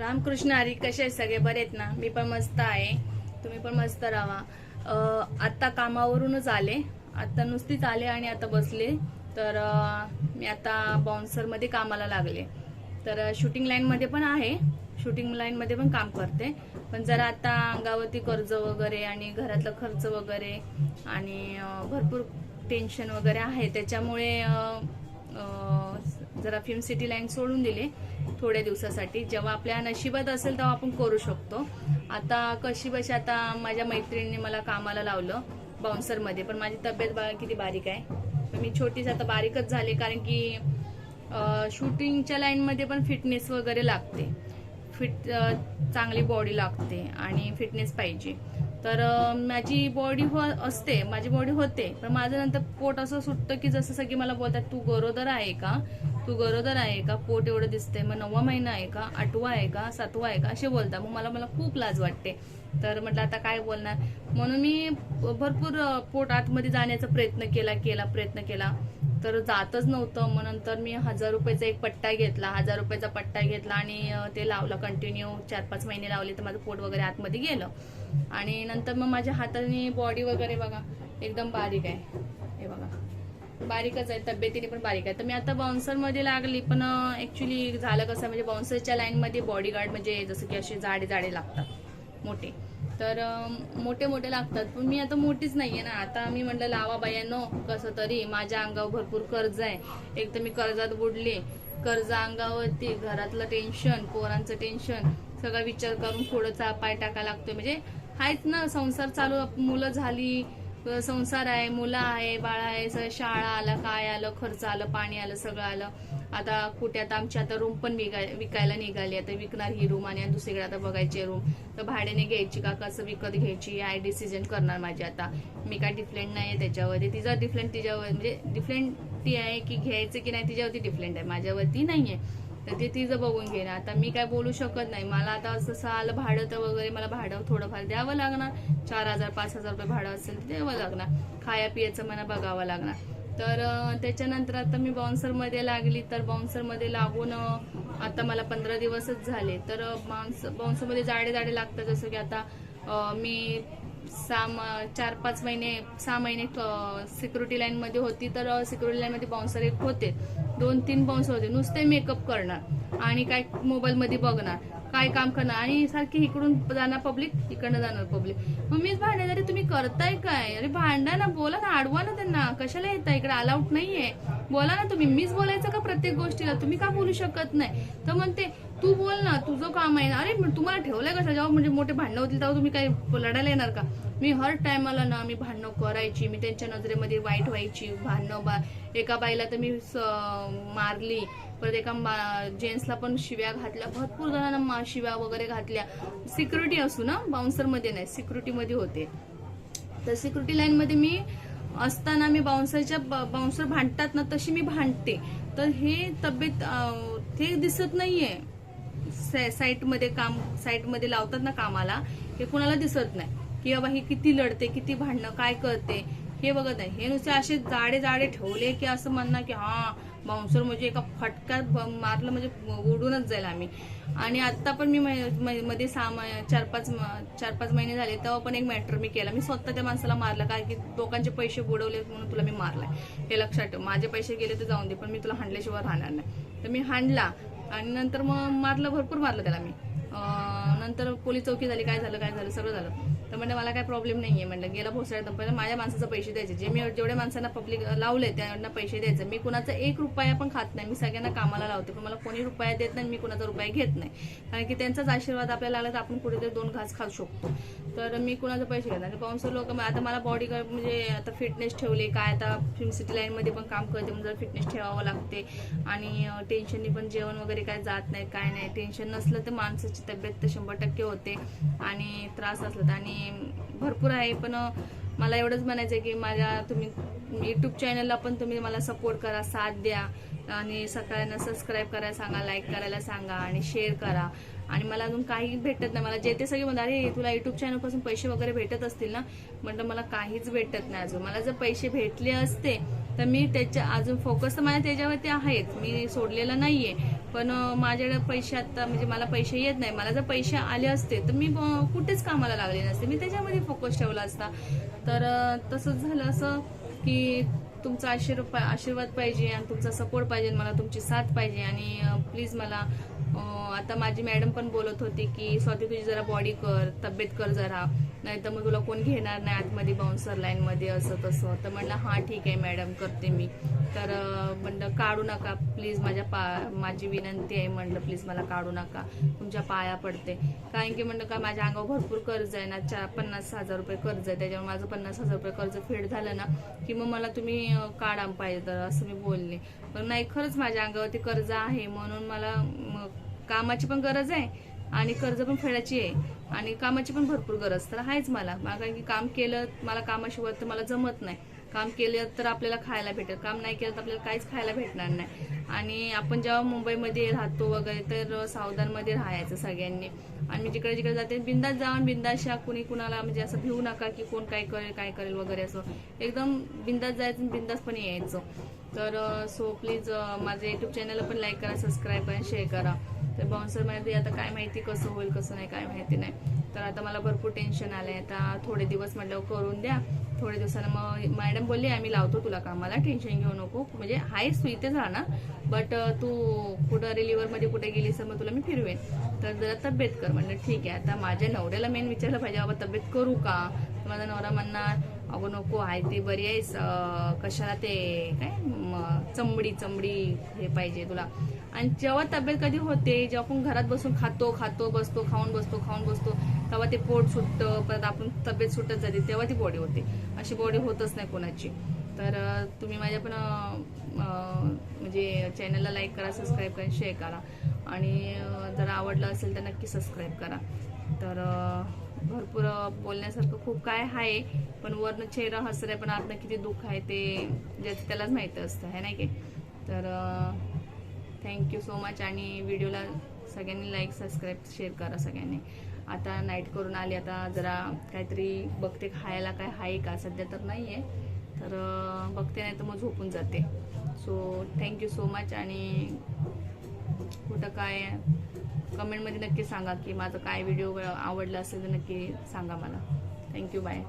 रामकृष्ण हरी कसे आहेत सगळे? बरे आहेत ना? मी पण मस्त आहे. तुम्ही पण मस्त राहा. आत्ता कामावरूनच आले. आत्ता नुसतीच आले आणि आता बसले. तर मी आता बाउन्सरमध्ये कामाला लागले. तर शूटिंग लाईनमध्ये पण आहे. शूटिंग लाईनमध्ये पण काम करते. पण जरा आता अंगावरती कर्ज वगैरे आणि घरातलं खर्च वगैरे आणि भरपूर टेन्शन वगैरे आहे. त्याच्यामुळे जरा फिल्म सिटी लाईन सोडून दिली थोड्या दिवसासाठी. जेव्हा आपल्या नशिबात असेल तेव्हा आपण करू शकतो. आता कशी बशी आता माझ्या मैत्रिणीने मला कामाला लावलं बाउन्सरमध्ये पण माझी तब्येत बा किती बारीक आहे. मी छोटीच आता बारीकच झाले कारण की शूटिंगच्या लाईनमध्ये पण फिटनेस वगैरे लागते. फिट चांगली बॉडी लागते आणि फिटनेस पाहिजे. तर माझी बॉडी हो असते. माझी बॉडी होते. पण माझं नंतर पोट असं सुटतं की जसं सगळी मला बोलतात तू गरोदर आहे का? तू गरोदर आहे का? पोट एवढं दिसतंय. मग नववा महिना आहे का? आठवा आहे का? सातवा आहे का? असे बोलता. मग मला मला खूप लाज वाटते. तर म्हटलं आता काय बोलणार? म्हणून मी भरपूर पोट आतमध्ये जाण्याचा प्रयत्न केला केला प्रयत्न केला. तर जातच नव्हतं. मग नंतर मी हजार रुपयाचा एक पट्टा घेतला. हजार रुपयाचा पट्टा घेतला आणि ते लावलं कंटिन्यू चार पाच महिने लावले तर माझं पोट वगैरे आतमध्ये गेलं. आणि नंतर मग माझ्या हाताने बॉडी वगैरे बघा एकदम बारीक आहे. हे बघा. बारीकच आहे तब्येतीने पण बारीक आहे. तर मी आता बाउन्सरमध्ये लागली पण ॲक्च्युली झालं कसं म्हणजे बाउन्सरच्या लाईनमध्ये बॉडीगार्ड म्हणजे जसं की असे जाडे जाडे लागतात मोठे. तर मोठे मोठे लागतात पण मी आता मोठीच नाही आहे ना. आता मी म्हटलं लावा बायानो कसं तरी. माझ्या अंगावर भरपूर कर्ज आहे. एक तर मी कर्जात बुडले कर्ज अंगावरती घरातलं टेन्शन पोरांचं टेन्शन सगळा विचार करून थोडंचा पाय टाका लागतोय. म्हणजे आहेच ना संसार चालू मुलं झाली संसार आहे मुलं आहे बाळ आहे शाळा आला काय आलं खर्च आलं पाणी आलं सगळं आलं. आता कुठे आता आमची आता रूम पण विकायला निघाली आता विकणार ही रूम आणि दुसरीकडे आता बघायची रूम तर भाड्याने घ्यायची का? कसं विकत घ्यायची? आय डिसिजन करणार माझी आता. मी काय डिफरेंट नाही आहे त्याच्यावरती. तिचा डिफरेंट तिच्यावर म्हणजे डिफरंट ती आहे की घ्यायचं की नाही तिच्यावरती डिफरेंट आहे. माझ्यावरती नाही आहे तर ते तिचं बघून घेणार आता मी काय बोलू शकत नाही. मला आता असं आलं भाडं तर वगैरे मला भाडं थोडंफार द्यावं लागणार. चार हजार पाच हजार रुपये भाडं असेल तर द्यावं लागणार. खाया पियाचं मला बघावं लागणार. तर त्याच्यानंतर आता मी बाउन्सरमध्ये लागली तर बाउन्सरमध्ये लागून आता मला पंधरा दिवसच झाले. तर बाउन्स बाउन्सरमध्ये जाडे जाडे लागतात. जसं की आता मी सहा चार पाच महिने सहा महिने सिक्युरिटी लाईन मध्ये होती तर सिक्युरिटी लाईन मध्ये बाउन्सर एक होते. दोन तीन बाउन्सर होते. नुसते मेकअप करणार आणि काय मोबाईल मध्ये बघणार काय काम करणार आणि सारखे इकडून जाणार पब्लिक इकडनं जाणार पब्लिक मग मीच भांडणार अरे तुम्ही करताय काय? अरे भांडा ना बोला ना अडवा ना त्यांना. कशाला येता इकडे अलाउट नाहीये. बोला ना तुम्ही. मीच बोलायचं का प्रत्येक गोष्टीला? तुम्ही का बोलू शकत नाही? तर म्हणते तू बोल ना तुझं काम आहे ना. अरे तुम्हाला ठेवलंय कसं जेव्हा म्हणजे मोठे भांडणं होतील तेव्हा तुम्ही काही लढायला येणार का? मी हर टायमाला ना मी भांडणं करायची मी त्यांच्या नजरेमध्ये वाईट व्हायची. भांडणं बा एका बाईला तर मी स- मारली परत एका जेंट्सला पण शिव्या घातल्या. भरपूर जणांना मा- शिव्या वगैरे घातल्या. सिक्युरिटी असू ना बाउन्सरमध्ये नाही सिक्युरिटीमध्ये होते. तर सिक्युरिटी लाईनमध्ये मी असताना मी बाउन्सरच्या बाउन्सर भांडतात ना तशी मी भांडते. तर हे तब्येत हे दिसत नाहीये. साईटमध्ये काम साईटमध्ये लावतात ना कामाला हे कुणाला दिसत नाही. की बाबा ही किती लढते किती भांडणं काय करते हे बघत नाही. हे नुसते असे जाडे जाडे ठेवले की असं म्हणणार की हा बाउन्सर म्हणजे एका फटक्यात ब- मारलं म्हणजे उडूनच जाईल आम्ही. आणि आत्ता पण मी मध्ये सहा चार पाच म- चार पाच महिने झाले तेव्हा पण एक मॅटर मी केला. मी स्वतः त्या माणसाला मारला कारण की लोकांचे पैसे बुडवले म्हणून तुला मी मारलाय. हे लक्षात ठेव. माझे पैसे गेले तर जाऊन दे पण मी तुला हाणल्याशिवाय राहणार नाही. तर मी हाणला. आणि नंतर मग मारलं भरपूर मारलं त्याला मी. नंतर पोलीस चौकी झाली काय झालं काय झालं सगळं झालं. तर म्हणजे मला काय प्रॉब्लेम नाही आहे म्हणलं गेला भोसड्या तर पहिलं माझ्या माणसाचं पैसे द्यायचे. जे मी जेवढ्या माणसांना पब्लिक लावले त्यांना पैसे द्यायचे. मी कुणाचा एक रुपया पण खात नाही. मी सगळ्यांना कामाला लावते. पण मला कोणी रुपया देत नाही मी कुणाचा रुपया घेत नाही. कारण की त्यांचाच आशीर्वाद आपल्याला लागला तर आपण कुठेतरी दोन घास खाऊ शकतो. तर मी कुणाचा पैसे घेत नाही. बाउन्सर लोक आता मला बॉडी म्हणजे आता फिटनेस ठेवले काय आता फिल्म सिटी लाईनमध्ये पण काम करते म्हणजे फिटनेस ठेवावं लागते. आणि टेन्शननी पण जेवण वगैरे काय जात नाही काय नाही. टेन्शन नसलं तर माणसाची तब्येत तर शंभर टक्के होते आणि त्रास असला तर. आणि भरपूर आहे पण मला एवढंच म्हणायचं आहे की माझ्या तुम्ही यूट्यूब चॅनलला पण तुम्ही मला सपोर्ट करा साथ द्या. आणि सगळ्यांना सबस्क्राईब करायला सांगा लाईक करायला सांगा आणि शेअर करा. आणि मला अजून काही भेटत नाही. मला जे ते सगळे म्हणतात अरे तुला युट्यूब चॅनलपासून पैसे वगैरे भेटत असतील ना? म्हटलं मला काहीच भेटत नाही अजून. मला जर पैसे भेटले असते तर मी त्याच्या अजून फोकस तर माझ्या त्याच्यावरती आहेच. मी सोडलेलं नाहीये. पण माझ्याकडे पैसे आता म्हणजे मला पैसे येत नाही. मला जर पैसे आले असते तर मी कुठेच कामाला लागले नसते. मी त्याच्यामध्ये फोकस ठेवला असता. तर तसंच झालं असं की तुमचा आशीर्वाद आशीर्वाद पाहिजे आणि तुमचा सपोर्ट पाहिजे मला तुमची साथ पाहिजे. आणि प्लीज मला आता माझी मॅडम पण बोलत होती की स्वाती तुझी जरा बॉडी कर तब्येत कर जरा. नाही तर मग तुला कोण घेणार नाही आतमध्ये बाउन्सर लाईनमध्ये असं तसं. तर म्हणलं हां ठीक आहे मॅडम करते मी. तर म्हणलं काढू नका प्लीज माझ्या पा माझी विनंती आहे म्हणलं प्लीज मला काढू नका तुमच्या पाया पडते. कारण की म्हणलं का माझ्या अंगावर भरपूर कर्ज आहे ना चार पन्नास हजार रुपये कर्ज आहे त्याच्यामुळे माझं पन्नास हजार रुपये कर्ज फेड झालं ना की मग मला तुम्ही काढा पाहिजे तर असं मी बोलले. पण नाही खरंच माझ्या अंगावरती कर्ज आहे म्हणून मला कामाची पण गरज आहे आणि कर्ज पण फेडायची आहे. आणि कामाची पण भरपूर गरज. तर आहेच मला. कारण की काम केलं मला कामाशिवाय तर मला जमत नाही. काम केलं तर आपल्याला खायला भेटेल. काम नाही केलं तर आपल्याला काहीच खायला भेटणार नाही. आणि आपण जेव्हा मुंबईमध्ये राहतो वगैरे तर सावधानमध्ये राहायचं सगळ्यांनी. आणि मी जिकडे जिकडे जाते बिंदास जाऊन बिंदाशा कुणी कुणाला म्हणजे असं भिवू नका की कोण काय करेल काय करेल वगैरे असं. एकदम बिंदास जायचं बिंदासपणे यायचं. तर सो प्लीज माझं युट्यूब चॅनलला पण लाईक करा सबस्क्राईब करा शेअर करा. तर बाउन्सरमध्ये आता काय माहिती कसं होईल कसं नाही काय माहिती नाही. तर आता मला भरपूर टेन्शन आलं आहे आता थोडे दिवस म्हटलं करून द्या. थोडे दिवसानं मग मॅडम बोलली आम्ही लावतो तुला कामाला. टेन्शन घेऊ नको. म्हणजे आहेस तू इथेच राहणार. बट तू कुठं रिलिव्हरमध्ये कुठे गेलीस तर मग तुला मी फिरवेन. तर जरा तब्येत कर. म्हणलं ठीक आहे. आता माझ्या नवऱ्याला मेन विचारलं पाहिजे बाबा तब्येत करू का? माझा नवरा म्हणणार अगं नको आहे ते बरी आहेस कशाला ते काय चमडी चमडी हे पाहिजे तुला. आणि जेव्हा तब्येत कधी होते जेव्हा आपण घरात बसून खातो खातो बसतो खाऊन बसतो खाऊन बसतो तेव्हा ते पोट सुटतं परत आपण तब्येत सुटत जाते तेव्हा ती बॉडी होते. अशी बॉडी होतच नाही कोणाची. तर तुम्ही माझ्या पण म्हणजे चॅनलला लाईक करा सबस्क्राईब करा शेअर करा. आणि जर आवडलं असेल तर नक्की सबस्क्राईब करा. तर भरपूर बोलण्यासारखं खूप काय आहे पण वरनं चेहरा हसरे पण आतनं किती दुःख आहे ते ज्याचं त्यालाच माहिती असतं आहे नाही की? तर थँक्यू सो मच आणि व्हिडिओला सगळ्यांनी लाईक सबस्क्राईब शेअर करा सगळ्यांनी. आता नाईट करून आली आता जरा काहीतरी बघते खायला काय आहे का? सध्या तर नाही आहे तर बघते नाही तर मग झोपून जाते. सो थँक्यू सो मच आणि कुठं काय कमेंटमध्ये नक्की सांगा की माझं काय व्हिडिओ आवडला असेल तर नक्की सांगा मला. Thank you bye